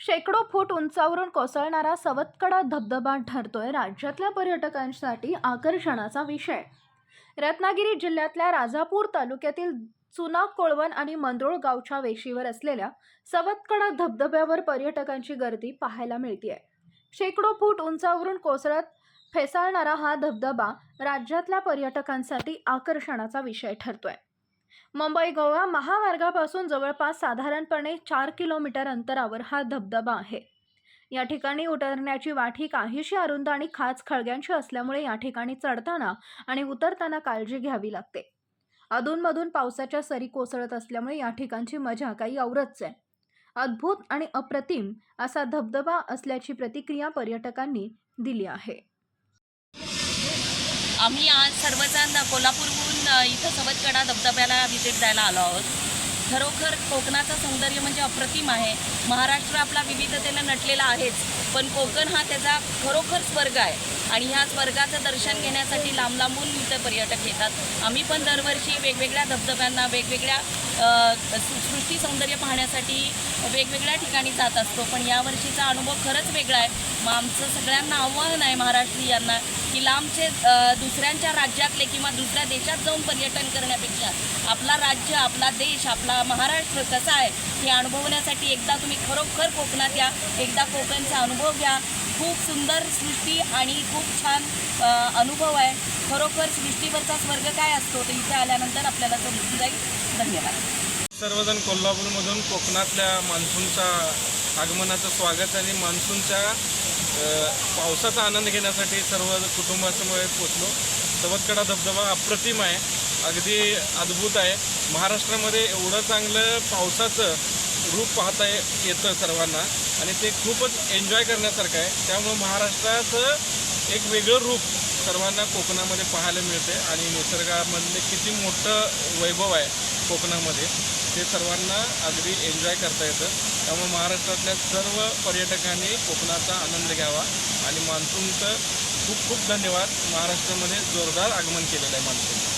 शेकडो फूट उंचावरून कोसळणारा सवतकडा धबधबा ठरतोय राज्यातल्या पर्यटकांसाठी आकर्षणाचा विषय. रत्नागिरी जिल्ह्यातल्या राजापूर तालुक्यातील चुना कोळवण आणि मंदरोळ गावच्या वेशीवर असलेल्या सवतकडा धबधब्यावर पर्यटकांची गर्दी पाहायला मिळते शेकडो फूट उंचावरून कोसळत फेसाळणारा हा धबधबा राज्यातल्या पर्यटकांसाठी आकर्षणाचा विषय ठरतोय. मुंबई गोवा महामार्गापासून जवळपास साधारणपणे चार किलोमीटर अंतरावर हा धबधबा आहे. या ठिकाणी उतरण्याची वाट ही काहीशी अरुंद आणि खाच खळग्यांची असल्यामुळे या ठिकाणी चढताना आणि उतरताना काळजी घ्यावी लागते. अधूनमधून पावसाच्या सरी कोसळत असल्यामुळे या ठिकाणची मजा काही औरच आहे. अद्भुत आणि अप्रतिम असा धबधबा असल्याची प्रतिक्रिया पर्यटकांनी दिली आहे. आम्ही आज सर्वजण कोल्हापूरहून इथं सवतकडा धबधब्याला व्हिजिट द्यायला आलो आहोत. खरोखर कोकणाचं सौंदर्य म्हणजे अप्रतिम आहे. महाराष्ट्र आपला विविधतेनं नटलेला आहेच पण कोकण हा त्याचा खरोखर स्वर्ग आहे. आणि ह्या स्वर्गाचं दर्शन घेण्यासाठी लांब लांबून इथं पर्यटक येतात. आम्ही पण दरवर्षी वेगवेगळ्या धबधब्यांना वेगवेगळ्या सृष्टी सौंदर्य पाहण्यासाठी वेगवेगळ्या ठिकाणी जात असतो. पण यावर्षीचा अनुभव खरंच वेगळा आहे. मग आमचं सगळ्यांना आव्हान आहे महाराष्ट्रीयांना की लांबचे दुसऱ्यांच्या राज्यातले किंवा दुसऱ्या देशात जाऊन पर्यटन करण्यापेक्षा आपला राज्य आपला देश आपला महाराष्ट्र कसा आहे हे अनुभवण्यासाठी एकदा तुम्ही खरोखर कोकणात या. एकदा कोकणचा अनुभव घ्या. खूप सुंदर सृष्टी आणि खूप छान अनुभव आहे. खरोखर सृष्टीवरचा स्वर्ग काय असतो ते इथे आल्यानंतर आपल्याला समजून जाईल. धन्यवाद. सर्वजण कोल्हापूरमधून कोकणातल्या मान्सूनचा आगमनाचं स्वागत आणि मान्सूनच्या पावसाचा आनंद घेण्यासाठी सर्व कुटुंबासमोर पोचलो सवतकडा धबधबा अप्रतिम आहे. अगदी अद्भुत आहे. महाराष्ट्रामध्ये एवढं चांगलं पावसाचं रूप पाहता ये- येतं सर्वांना आणि ते खूपच एन्जॉय करण्यासारखं आहे. त्यामुळं महाराष्ट्राचं एक वेगळं रूप सर्वांना कोकणामध्ये पाहायला मिळते आणि निसर्गामधले किती मोठं वैभव आहे कोकणामध्ये ते सर्वांना अगदी एन्जॉय करता येतं. त्यामुळे महाराष्ट्रातल्या सर्व पर्यटकांनी कोकणाचा आनंद घ्यावा आणि मान्सूनचं खूप खूप धन्यवाद. महाराष्ट्रामध्ये जोरदार आगमन केलेलं आहे मान्सून.